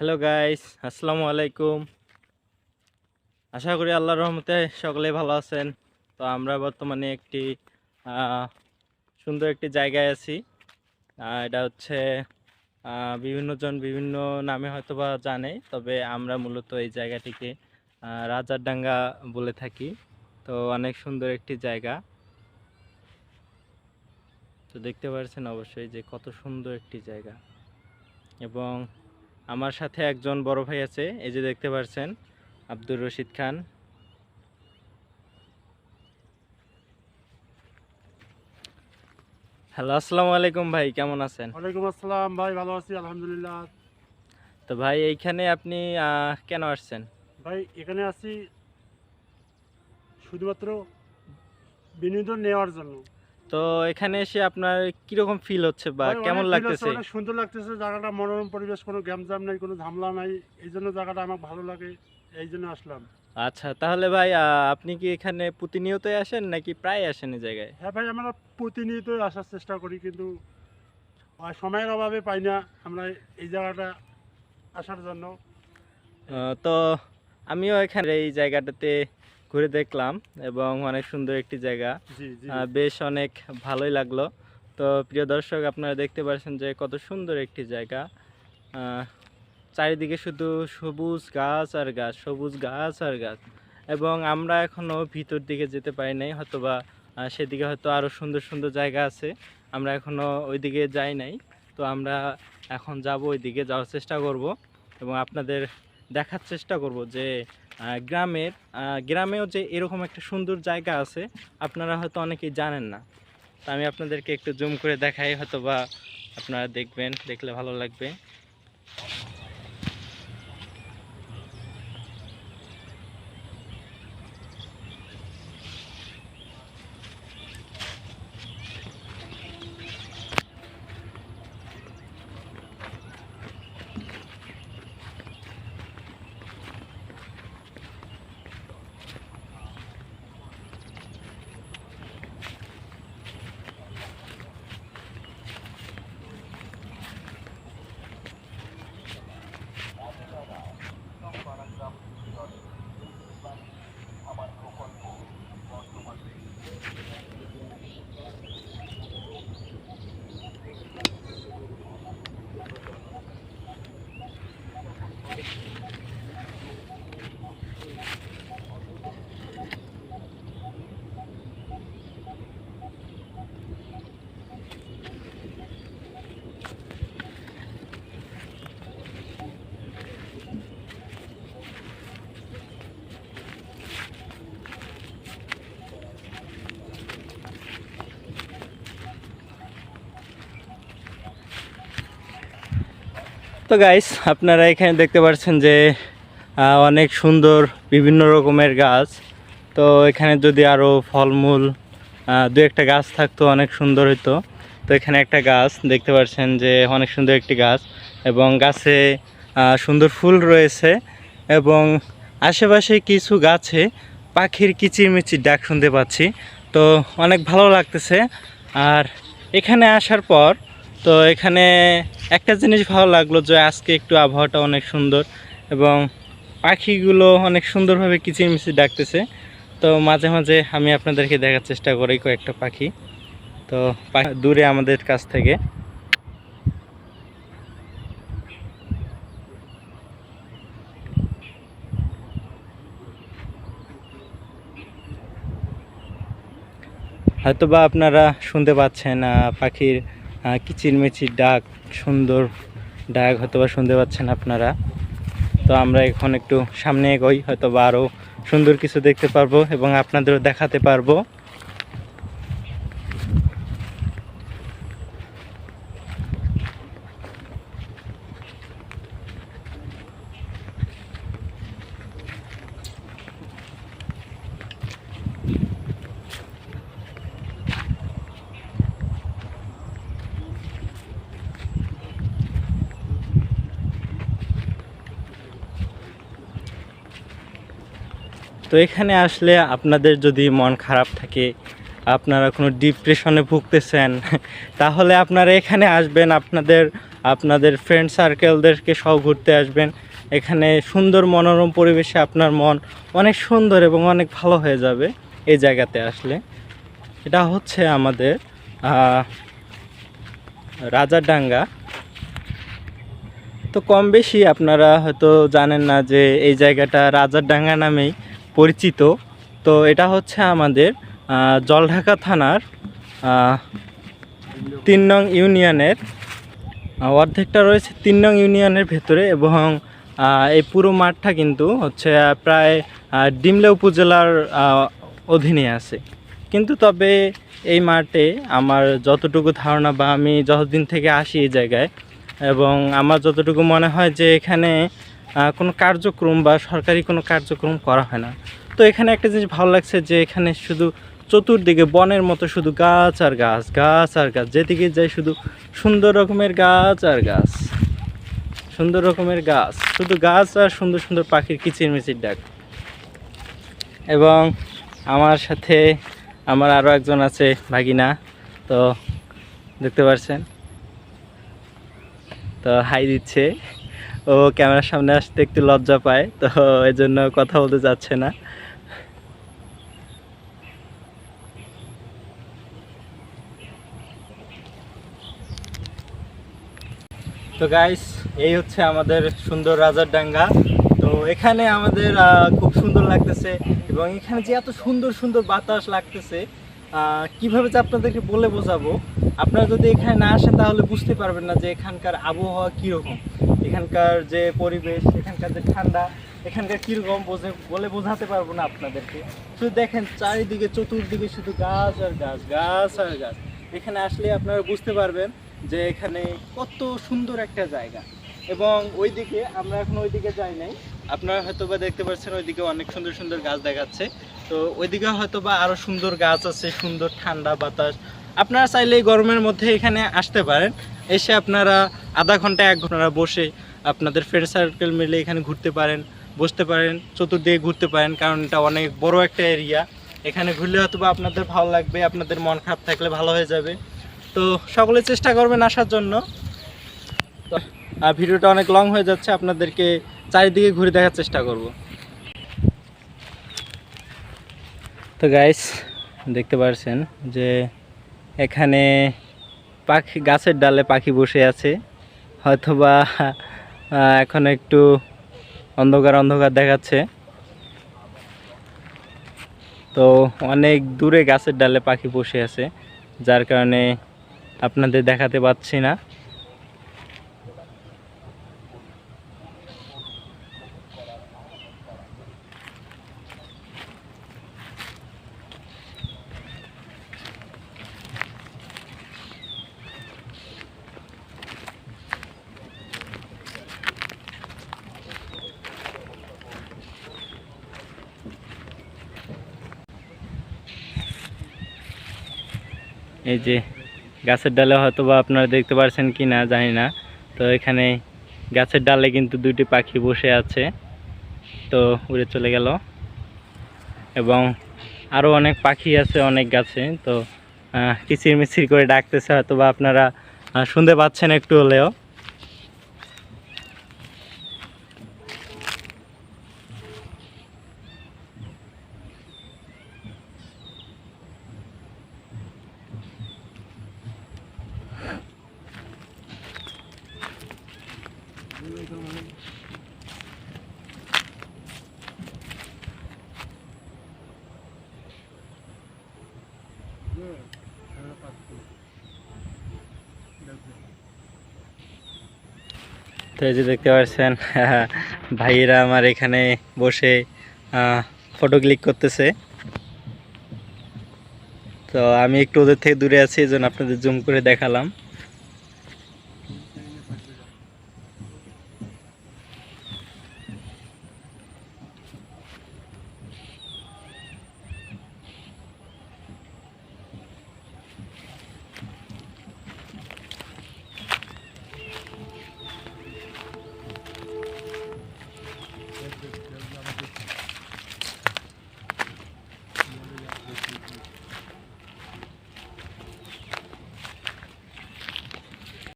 Hello guys আসসালামু আলাইকুম আশা করি আল্লাহর রহমতে সকলে ভালো আছেন। তো আমরা বর্তমানে একটি সুন্দর একটি জায়গায় আছি। এটা হচ্ছে বিভিন্নজন বিভিন্ন নামে হয়তো বা জানে, তবে আমরা মূলত এই জায়গাটিকে রাজারডাঙ্গা বলে থাকি। তো অনেক সুন্দর একটি জায়গা। তো দেখতে পাচ্ছেন অবশ্যই যে কত সুন্দর একটি জায়গা। এবং আমার সাথে একজন বড় ভাই আছে এই যে দেখতে পাচ্ছেন আব্দুর রশিদ খান। হ্যালো আসসালামু আলাইকুম ভাই কেমন আছেন? ওয়ালাইকুম আসসালাম ভাই ভালো আছি আলহামদুলিল্লাহ। তো ভাই এইখানে আপনি আহ, কেন আসছেন? ভাই এখানে আছি শুধুমাত্র বিনোদন নেওয়ার জন্য। তো এখানে এসে আপনার কীরকম ফিল হচ্ছে বা কেমন লাগতেছে? সুন্দর লাগতেছে। জায়গাটা মনোরম পরিবেশ কোনো গ্যামজাম নাই কোনো ঝামেলা নাই। এই জন্য জায়গাটা আমার ভালো লাগে এই জন্য আসলাম। আচ্ছা তাহলে ভাই আপনি কি এখানে প্রতিনিয়তই আসেন নাকি প্রায় আসেন এই জায়গায়? হ্যাঁ ভাই আমরা প্রতিনিয়তই আসার চেষ্টা করি কিন্তু সময়ের অভাবে পাই না আমরা এই জায়গাটা আসার জন্য। তো আমিও এখানে এই জায়গাটাতে ঘুরে দেখলাম এবং অনেক সুন্দর একটি জায়গা। বেশ অনেক ভালোই লাগল। তো প্রিয় দর্শক আপনারা দেখতে পাচ্ছেন যে কত সুন্দর একটি জায়গা। চারিদিকে শুধু সবুজ গাছ আর গাছ সবুজ গাছ আর গাছ। এবং আমরা এখনও ভিতর দিকে যেতে পারি নাই হয়তো বা সেদিকে হয়তো আরও সুন্দর সুন্দর জায়গা আছে। আমরা এখনও ওইদিকে যাই নাই। তো আমরা এখন যাব ওইদিকে যাওয়ার চেষ্টা করব। এবং আপনাদের দেখার চেষ্টা করব যে গ্রামের গ্রামেও যে এরকম একটা সুন্দর জায়গা আছে, আপনারা হয়তো অনেকেই জানেন না। তো আমি আপনাদেরকে একটু জুম করে দেখাই হয়তো বা আপনারা দেখবেন, দেখলে ভালো লাগবে। তো গাইস আপনারা এখানে দেখতে পাচ্ছেন যে অনেক সুন্দর বিভিন্ন রকমের গাছ। তো এখানে যদি আরও ফলমূল দু একটা গাছ থাকতো, অনেক সুন্দর হতো তো এখানে একটা গাছ, দেখতে পাচ্ছেন যে অনেক সুন্দর একটি গাছ এবং গাছে সুন্দর ফুল রয়েছে এবং আশেপাশে কিছু গাছে পাখির কিচিরমিচির ডাক শুনতে পাচ্ছি। তো অনেক ভালো লাগতেছে। আর এখানে আসার পর, তো এখানে একটা জিনিস ভালো লাগল যে আজকে একটু আবহাওয়াটা অনেক সুন্দর এবং পাখিগুলো অনেক সুন্দরভাবে কিচিরমিচির ডাকতেছে। তো মাঝে মাঝে আমি আপনাদেরকে দেখার চেষ্টা করি কয়েকটা পাখি। তো দূরে আমাদের কাছ থেকে। হয়তো বা আপনারা শুনতে পাচ্ছেন পাখির কিচিরমিচির ডাক, সুন্দর ডাক হয়তো বা শুনতে পাচ্ছেন আপনারা। তো আমরা এখন একটু সামনে এগোই হয়তো বা আরও সুন্দর কিছু দেখতে পারব এবং আপনাদেরও দেখাতে পারব। তো এখানে আসলে আপনাদের যদি মন খারাপ থাকে আপনারা কোনো ডিপ্রেশনে ভুগতেছেন তাহলে আপনারা এখানে আসবেন আপনাদের আপনাদের ফ্রেন্ড সার্কেলদেরকে সহ ঘুরতে আসবেন। এখানে সুন্দর মনোরম পরিবেশে আপনার মন অনেক সুন্দর এবং অনেক ভালো হয়ে যাবে এই জায়গাতে আসলে। এটা হচ্ছে আমাদের আহ, রাজারডাঙ্গা তো কম বেশি আপনারা হয়তো জানেন না যে এই জায়গাটা রাজারডাঙ্গা নামেই পরিচিত। তো এটা হচ্ছে আমাদের জলঢাকা থানার তিন নং ইউনিয়নের অর্ধেকটা রয়েছে তিন নং ইউনিয়নের ভেতরে এবং এই পুরো মাঠটা কিন্তু হচ্ছে প্রায় ডিমলা উপজেলার অধীনে আছে। কিন্তু তবে এই মাঠে আমার যতটুকু ধারণা বা আমি যতদিন থেকে আসি এই জায়গায় এবং আমার যতটুকু মনে হয় যে এখানে কোনো কার্যক্রম বা সরকারি কোনো কার্যক্রম করা হয় না। তো এখানে একটা জিনিস ভালো লাগছে যে এখানে শুধু চতুর্দিকে বনের মতো শুধু গাছ আর গাছ গাছ আর গাছ। যেদিকে যাই শুধু সুন্দর রকমের গাছ আর গাছ। সুন্দর রকমের গাছ। শুধু গাছ আর সুন্দর সুন্দর পাখির কিচিরমিচির ডাক। এবং আমার সাথে আমার আরও একজন আছে, ভাগিনা। তো দেখতে পাচ্ছেন তো হাই দিচ্ছে। ও ক্যামেরার সামনে আসতে একটু লজ্জা পায়, তো এই জন্য কথা বলতে যাচ্ছে না। তো গাইস এই হচ্ছে আমাদের সুন্দর রাজার ডাঙ্গা। তো এখানে আমাদের খুব সুন্দর লাগতেছে এবং এখানে যে এত সুন্দর সুন্দর বাতাস লাগতেছে কীভাবে যে আপনাদেরকে বলে বোঝাবো? আপনারা যদি এখানে না আসেন তাহলে বুঝতে পারবেন না যে এখানকার আবহাওয়া কীরকম। এখানকার যে পরিবেশ, এখানকার যে ঠান্ডা, এখানকার কীরকম বোঝে বলে বোঝাতে পারব না আপনাদেরকে। শুধু দেখেন, চারিদিকে, চতুর্দিকে শুধু গাছ আর গাছ গাছ আর গাছ। এখানে আসলে আপনারা বুঝতে পারবেন যে এখানে কত সুন্দর একটা জায়গা। এবং ওইদিকে, আমরা এখন ওইদিকে যাই নাই। আপনারা হয়তো বা দেখতে পাচ্ছেন, ওইদিকে অনেক সুন্দর সুন্দর গাছ দেখাচ্ছে। তো ওইদিকে হয়তো বা আরও সুন্দর গাছ আছে, সুন্দর ঠান্ডা বাতাস। আপনারা চাইলে গরমের মধ্যে এখানে আসতে পারেন। এসে আপনারা আধা ঘণ্টা, এক ঘণ্টা বসে আপনাদের ফ্রেন্ড সার্কেল মিলে এখানে ঘুরতে পারেন, বসতে পারেন, চতুর্দিকে ঘুরতে পারেন, কারণ এটা অনেক বড় একটা এরিয়া এখানে ঘুরলে হয়তো বা আপনাদের ভালো লাগবে, আপনাদের মন খারাপ থাকলে ভালো হয়ে যাবে। তো সকলে চেষ্টা করবেন আসার জন্য। তো ভিডিওটা অনেক লং হয়ে যাচ্ছে, আপনাদেরকে চারিদিকে ঘুরে দেখার চেষ্টা করব। তো গাইস দেখতে পারছেন যে এখানে পাখি, গাছের ডালে পাখি বসে আছে। হয়তোবা এখন একটু অন্ধকার অন্ধকার দেখাচ্ছে। তো অনেক দূরে গাছের ডালে পাখি বসে আছে, যার কারণে আপনাদের দেখাতে পাচ্ছি না। এই যে গাছের ডালে হয়তো বা আপনারা দেখতে পারছেন কি না জানি না। তো এখানে গাছের ডালে কিন্তু দুটি পাখি বসে আছে। তো উড়ে চলে গেল। এবং আরও অনেক পাখি আছে অনেক গাছে। তো কিচির মিচির করে ডাকতেছে হয়তো বা আপনারা শুনতে পাচ্ছেন একটু হলেও। তো এই যে দেখতে পাচ্ছেন, ভাইয়েরা আমার এখানে বসে ফটো ক্লিক করতেছে। তো আমি একটু ওদের থেকে দূরে আছি, এই জন্য আপনাদের জুম করে দেখালাম।